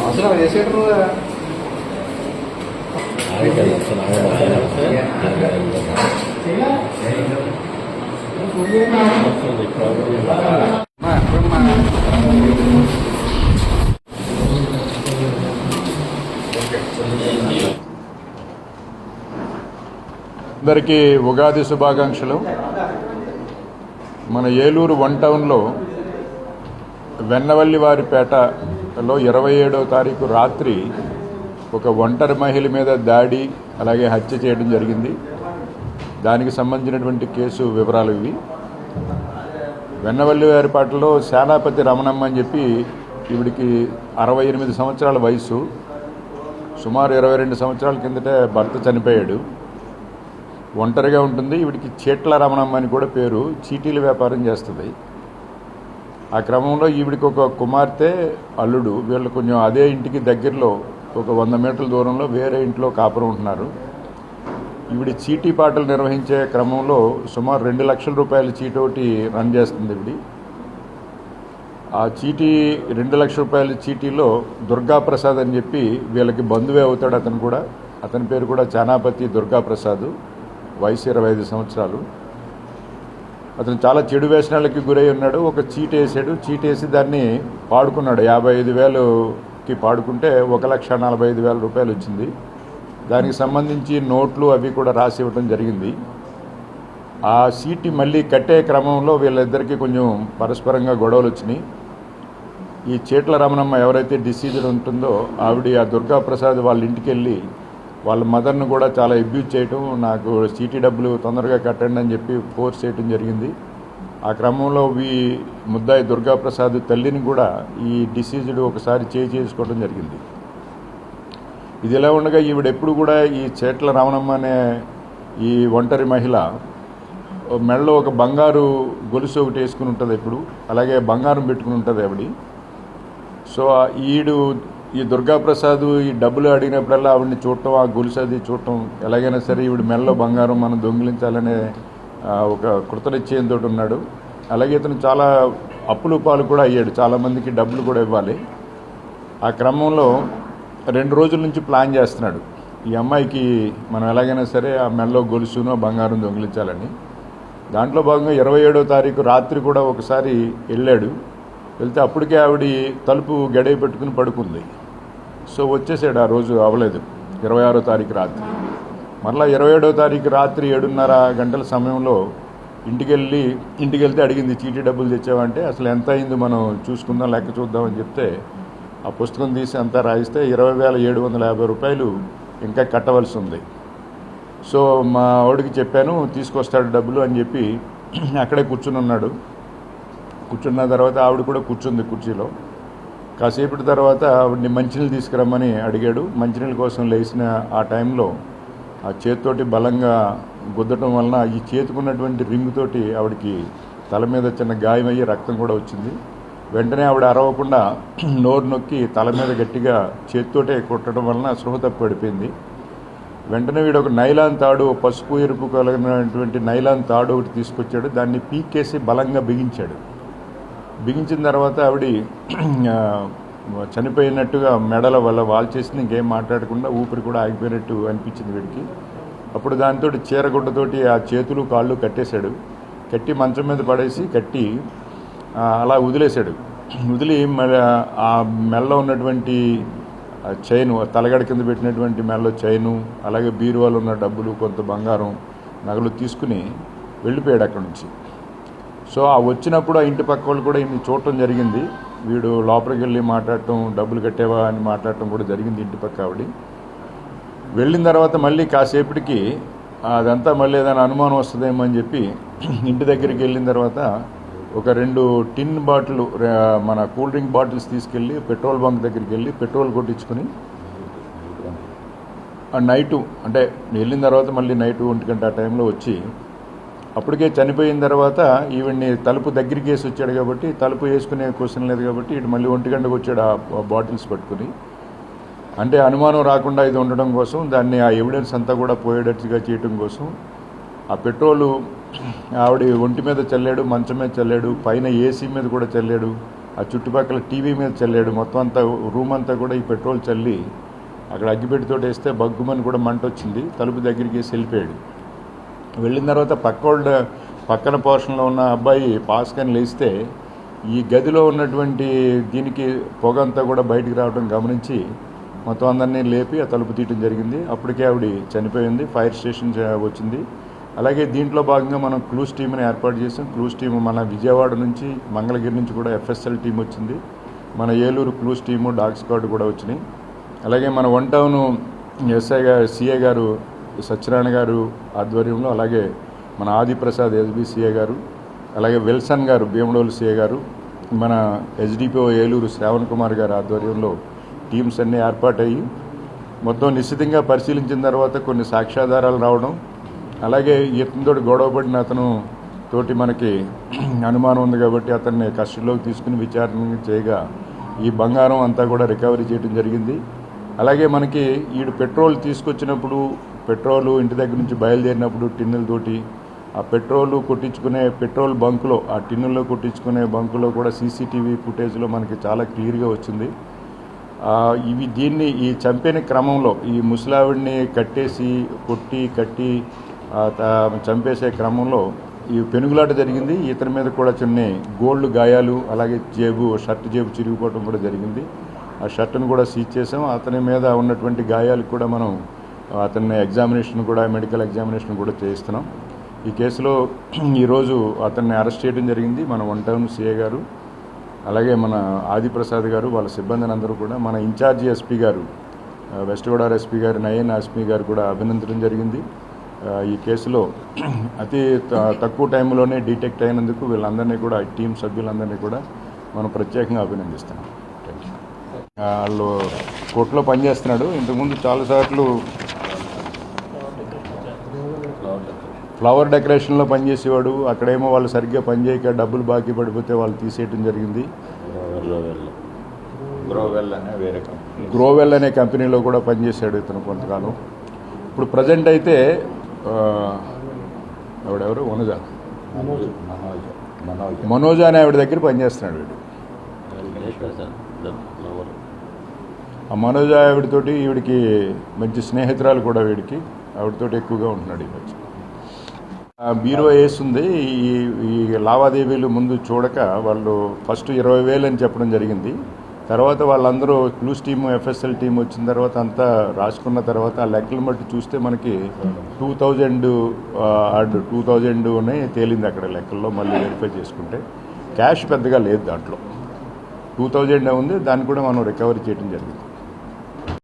అవసరం అందరికీ ఉగాది శుభాకాంక్షలు. మన ఏలూరు వన్ టౌన్లో వెన్నవల్లివారిపేటలో ఇరవై ఏడవ తారీఖు రాత్రి ఒక ఒంటరి మహిళ మీద దాడి అలాగే హత్య చేయడం జరిగింది. దానికి సంబంధించినటువంటి కేసు వివరాలు ఇవి. వెన్నవల్లివారిపేటలో సేనాపతి రమణమ్మ అని చెప్పి ఈవిడికి అరవై ఎనిమిది సంవత్సరాల వయసు సుమారు ఇరవై రెండు సంవత్సరాల కిందటే భర్త చనిపోయాడు. ఒంటరిగా ఉంటుంది. ఈవిడికి చీట్ల రమణమ్మ అని కూడా పేరు. చీటీల వ్యాపారం చేస్తుంది. ఆ క్రమంలో ఈవిడికి ఒక కుమార్తె అల్లుడు వీళ్ళు కొంచెం అదే ఇంటికి దగ్గరలో ఒక వంద మీటర్ల దూరంలో వేరే ఇంట్లో కాపురం ఉంటున్నారు. ఈవిడి చీటీ పాటలు నిర్వహించే క్రమంలో సుమారు రెండు లక్షల రూపాయల చీటీ ఒకటి రన్ చేస్తుంది ఈవిడి. ఆ చీటీ రెండు లక్షల రూపాయల చీటీలో దుర్గాప్రసాద్ అని చెప్పి వీళ్ళకి బంధువే అవుతాడు అతను కూడా. అతని పేరు కూడా చానాపతి దుర్గాప్రసాద్. వయసు ఇరవై ఐదు సంవత్సరాలు. అతను చాలా చెడు వ్యసనాలకి గురై ఉన్నాడు. ఒక చీట్ వేసాడు. చీట్ వేసి దాన్ని పాడుకున్నాడు. యాభై ఐదు వేలుకి పాడుకుంటే ఒక లక్ష నలభై ఐదు వేల రూపాయలు వచ్చింది. దానికి సంబంధించి నోట్లు అవి కూడా రాసి ఇవ్వడం జరిగింది. ఆ సీటు మళ్ళీ కట్టే క్రమంలో వీళ్ళిద్దరికీ కొంచెం పరస్పరంగా గొడవలు వచ్చినాయి. ఈ చీట్ల రమణమ్మ ఎవరైతే డిసీజ్డ్ ఉంటుందో ఆవిడ ఆ దుర్గా ప్రసాద్ వాళ్ళ ఇంటికి వెళ్ళి వాళ్ళ మదర్ను కూడా చాలా అబ్యూజ్ చేయటం నాకు సీటీ డబ్బులు తొందరగా కట్టండి అని చెప్పి ఫోర్స్ చేయటం జరిగింది. ఆ క్రమంలో ఈ ముద్దాయి దుర్గాప్రసాద్ తల్లిని కూడా ఈ డిసీజ్డ్ ఒకసారి చేయి చేసుకోవడం జరిగింది. ఇది ఎలా ఉండగా ఈవిడ ఎప్పుడు కూడా ఈ చేట్ల రావణమ్మ అనే ఈ ఒంటరి మహిళ మెడలో ఒక బంగారు గొలుసు ఒకటి వేసుకుని ఉంటుంది ఎప్పుడు అలాగే బంగారం పెట్టుకుని ఉంటుంది ఆవిడ. సో ఈడు ఈ దుర్గాప్రసాద్ ఈ డబ్బులు అడిగినప్పుడల్లా ఆవిడని చూడటం ఆ గొలుసు అది చూడటం ఎలాగైనా సరే ఈవిడ మెల్లలో బంగారం మనం దొంగిలించాలనే ఒక కృతనిశ్చయంతో ఉన్నాడు. అలాగే ఇతను చాలా అప్పులు పాలు కూడా అయ్యాడు. చాలామందికి డబ్బులు కూడా ఇవ్వాలి. ఆ క్రమంలో రెండు రోజుల నుంచి ప్లాన్ చేస్తున్నాడు. ఈ అమ్మాయికి మనం ఎలాగైనా సరే ఆ మెల్లో గొలుసునో బంగారం దొంగిలించాలని. దాంట్లో భాగంగా ఇరవై ఏడో తారీఖు రాత్రి కూడా ఒకసారి వెళ్ళాడు. వెళ్తే అప్పటికే ఆవిడ తలుపు గడియ పెట్టుకుని పడుకుంది. సో వచ్చేసాడు ఆ రోజు అవ్వలేదు ఇరవై ఆరో తారీఖు రాత్రి. మరలా ఇరవై ఏడో తారీఖు రాత్రి ఏడున్నర గంటల సమయంలో ఇంటికి వెళ్ళి ఇంటికి వెళ్తే అడిగింది చీటీ డబ్బులు తెచ్చావంటే అసలు ఎంత అయింది మనం చూసుకుందాం లెక్క చూద్దామని చెప్తే ఆ పుస్తకం తీసి అంతా రాయిస్తే ఇరవై వేల ఏడు వందల యాభై రూపాయలు ఇంకా కట్టవలసి ఉంది. సో మా ఆవిడకి చెప్పాను తీసుకొస్తాడు డబ్బులు అని చెప్పి అక్కడే కూర్చుని ఉన్నాడు. కూర్చున్న తర్వాత ఆవిడ కూడా కూర్చుంది కుర్చీలో. కాసేపటి తర్వాత ఆవిడ్ని మంచినీళ్ళు తీసుకురమ్మని అడిగాడు. మంచినీళ్ళ కోసం లేచిన ఆ టైంలో ఆ చేతితోటి బలంగా గుద్దటం వలన ఈ చేతుకున్నటువంటి రింగుతోటి ఆవిడకి తల మీద చిన్న గాయమయ్యి రక్తం కూడా వచ్చింది. వెంటనే ఆవిడ అరవకుండా నోరు నొక్కి తల మీద గట్టిగా చేతితోటే కొట్టడం వలన స్పృహ తప్పి పడిపోయింది. వెంటనే వీడు ఒక నైలాన్ తాడు పసుపు ఎరుపు కలిగినటువంటి నైలాన్ తాడు ఒకటి తీసుకొచ్చాడు. దాన్ని పీకేసి బలంగా బిగించాడు. బిగించిన తర్వాత ఆవిడ చనిపోయినట్టుగా మెడల వల్ల వాల్ చేసింది ఇంకేం మాట్లాడకుండా ఊపిరి కూడా ఆగిపోయినట్టు అనిపించింది వీడికి. అప్పుడు దాంతో చీరగుడ్డతోటి ఆ చేతులు కాళ్ళు కట్టేశాడు. కట్టి మంచం మీద పడేసి కట్టి అలా వదిలేశాడు. వదిలి ఆ మెల్ల ఉన్నటువంటి చైను తలగడ కింద పెట్టినటువంటి మెల్ల చైను అలాగే బీరువాలో ఉన్న డబ్బులు కొంత బంగారం నగలు తీసుకుని వెళ్ళిపోయాడు అక్కడి నుంచి. సో ఆ వచ్చినప్పుడు ఆ ఇంటి పక్క వాళ్ళు కూడా ఇన్ని చూడటం జరిగింది. వీడు లోపలికి వెళ్ళి మాట్లాడటం డబ్బులు కట్టేవా అని మాట్లాడటం కూడా జరిగింది ఇంటి పక్క ఆవిడ. వెళ్ళిన తర్వాత మళ్ళీ కాసేపటికి అదంతా మళ్ళీ ఏదైనా అనుమానం వస్తుందేమో అని చెప్పి ఇంటి దగ్గరికి వెళ్ళిన తర్వాత ఒక రెండు టిన్ బాటిల్ మన కూల్ డ్రింక్ బాటిల్స్ తీసుకెళ్ళి పెట్రోల్ బంక్ దగ్గరికి వెళ్ళి పెట్రోల్ కొట్టించుకుని నైటు అంటే వెళ్ళిన తర్వాత మళ్ళీ నైటు ఒంటి గంట ఆ టైంలో వచ్చి అప్పటికే చనిపోయిన తర్వాత ఈవిడ్ని తలుపు దగ్గరికి వేసి వచ్చాడు కాబట్టి తలుపు వేసుకునే క్వశ్చన్ లేదు కాబట్టి ఇటు మళ్ళీ ఒంటి గంటకు వచ్చాడు ఆ బాటిల్స్ పట్టుకుని. అంటే అనుమానం రాకుండా ఇది ఉండడం కోసం దాన్ని ఆ ఎవిడెన్స్ అంతా కూడా పోయేటట్టుగా చేయటం కోసం. ఆ పెట్రోలు ఆవిడ ఒంటి మీద చల్లాడు మంచం మీద చల్లాడు పైన ఏసీ మీద కూడా చల్లాడు ఆ చుట్టుపక్కల టీవీ మీద చల్లాడు మొత్తం అంతా రూమ్ అంతా కూడా ఈ పెట్రోల్ చల్లి అక్కడ అగ్గిపెట్టితో వేస్తే బగ్గుమని కూడా మంట వచ్చింది తలుపు దగ్గరికి వేసి వెళ్ళిపోయాడు. వెళ్ళిన తర్వాత పక్కోళ్ళు పక్కన పోర్షన్లో ఉన్న అబ్బాయి పాస్కని లేస్తే ఈ గదిలో ఉన్నటువంటి దీనికి పొగ అంతా కూడా బయటికి రావడం గమనించి మొత్తం అందరినీ లేపి ఆ తలుపు తీయటం జరిగింది. అప్పటికే ఆవిడ చనిపోయింది ఫైర్ స్టేషన్ వచ్చింది. అలాగే దీంట్లో భాగంగా మనం క్లూస్ టీంని ఏర్పాటు చేసాం క్లూస్ టీం మన విజయవాడ నుంచి మంగళగిరి నుంచి కూడా ఎఫ్ఎస్ఎల్ టీం వచ్చింది. మన Eluru clues team dog squad కూడా వచ్చినాయి. అలాగే మన వన్ టౌన్ ఎస్ఐ గారు సిఏ గారు సత్యనారాయణ గారు ఆధ్వర్యంలో అలాగే మన ఆదిప్రసాద్ ఎస్బీసీఏ గారు అలాగే విల్సన్ గారు భీమడోలు సిఏ గారు మన ఎస్డిపిఓ ఏలూరు శ్రావణ్ కుమార్ గారి ఆధ్వర్యంలో టీమ్స్ అన్నీ ఏర్పాటయ్యి మొత్తం నిశ్చితంగా పరిశీలించిన తర్వాత కొన్ని సాక్ష్యాధారాలు రావడం అలాగే ఇతనితో గొడవపడిన అతను తోటి మనకి అనుమానం ఉంది కాబట్టి అతన్ని కస్టడీలోకి తీసుకుని విచారణ చేయగా ఈ బంగారం అంతా కూడా రికవరీ చేయడం జరిగింది. అలాగే మనకి ఈడు పెట్రోల్ తీసుకొచ్చినప్పుడు పెట్రోలు ఇంటి దగ్గర నుంచి బయలుదేరినప్పుడు టిన్నులతోటి ఆ పెట్రోలు కొట్టించుకునే పెట్రోల్ బంకులో ఆ టిన్నుల్లో కొట్టించుకునే బంకులో కూడా సీసీటీవీ ఫుటేజ్లో మనకి చాలా క్లియర్గా వచ్చింది. ఇవి దీన్ని ఈ చంపిన క్రమంలో ఈ ముసలావిడిని కట్టేసి కొట్టి కట్టి చంపేసే క్రమంలో ఈ పెనుగులాట జరిగింది. ఇతని మీద కూడా చిన్న గోల్డ్ గాయాలు అలాగే జేబు షర్ట్ జేబు చిరిగిపోవడం కూడా జరిగింది. ఆ షర్ట్ను కూడా సీజ్ చేసాం అతని మీద ఉన్నటువంటి గాయాలకు కూడా మనం అతన్ని ఎగ్జామినేషన్ కూడా మెడికల్ ఎగ్జామినేషన్ కూడా చేయిస్తున్నాం. ఈ కేసులో ఈరోజు అతన్ని అరెస్ట్ చేయడం జరిగింది. మన వన్ టౌన్ సిఏ గారు అలాగే మన ఆదిప్రసాద్ గారు వాళ్ళ సిబ్బందిని అందరూ కూడా మన ఇన్ఛార్జి ఎస్పీ గారు వెస్ట్ గోదావరి ఎస్పీ గారు నయన్ ఎస్పీ గారు కూడా అభినందించడం జరిగింది. ఈ కేసులో అతి త- తక్కువ టైంలోనే డిటెక్ట్ అయినందుకు వీళ్ళందరినీ కూడా టీం సభ్యులందరినీ కూడా మనం ప్రత్యేకంగా అభినందిస్తున్నాం. వాళ్ళు కోర్టులో పనిచేస్తున్నాడు. ఇంతకుముందు చాలాసార్లు ఫ్లవర్ డెకరేషన్లో పనిచేసేవాడు. అక్కడేమో వాళ్ళు సరిగ్గా పనిచేయక డబ్బులు బాకీ పడిపోతే వాళ్ళు తీసేయటం జరిగింది. గ్రోవెల్ అనే వేరే కంపెనీ గ్రోవెల్ అనే కంపెనీలో కూడా పనిచేశాడు ఇతను కొంతకాలం. ఇప్పుడు ప్రజెంట్ అయితే ఆ, ఎవడెవరు? వనజ మనోజ్. మనోజ్. మనోజ్. అనే ఆవిడ దగ్గర పనిచేస్తున్నాడు వీడు. ఆ మనోజ్ ఆవిడతోటి ఈవిడికి మంచి స్నేహితురాలు కూడా వీడికి. ఆవిడతోటి ఎక్కువగా ఉంటున్నాడు ఈ మధ్య. బీరువా బీరో వేస్తుంది. ఈ ఈ లావాదేవీలు ముందు చూడక వాళ్ళు ఫస్ట్ ఇరవై వేలు అని చెప్పడం జరిగింది. తర్వాత వాళ్ళందరూ క్లూస్ టీము ఎఫ్ఎస్ఎల్ టీం వచ్చిన తర్వాత అంతా రాసుకున్న తర్వాత ఆ లెక్కలు బట్టి చూస్తే మనకి టూ థౌజండ్ టూ థౌజండ్నే తేలింది అక్కడ లెక్కల్లో మళ్ళీ వెరిఫై చేసుకుంటే. క్యాష్ పెద్దగా లేదు దాంట్లో. టూ థౌజండ్ ఉంది దాన్ని కూడా మనం రికవరీ చేయడం జరిగింది.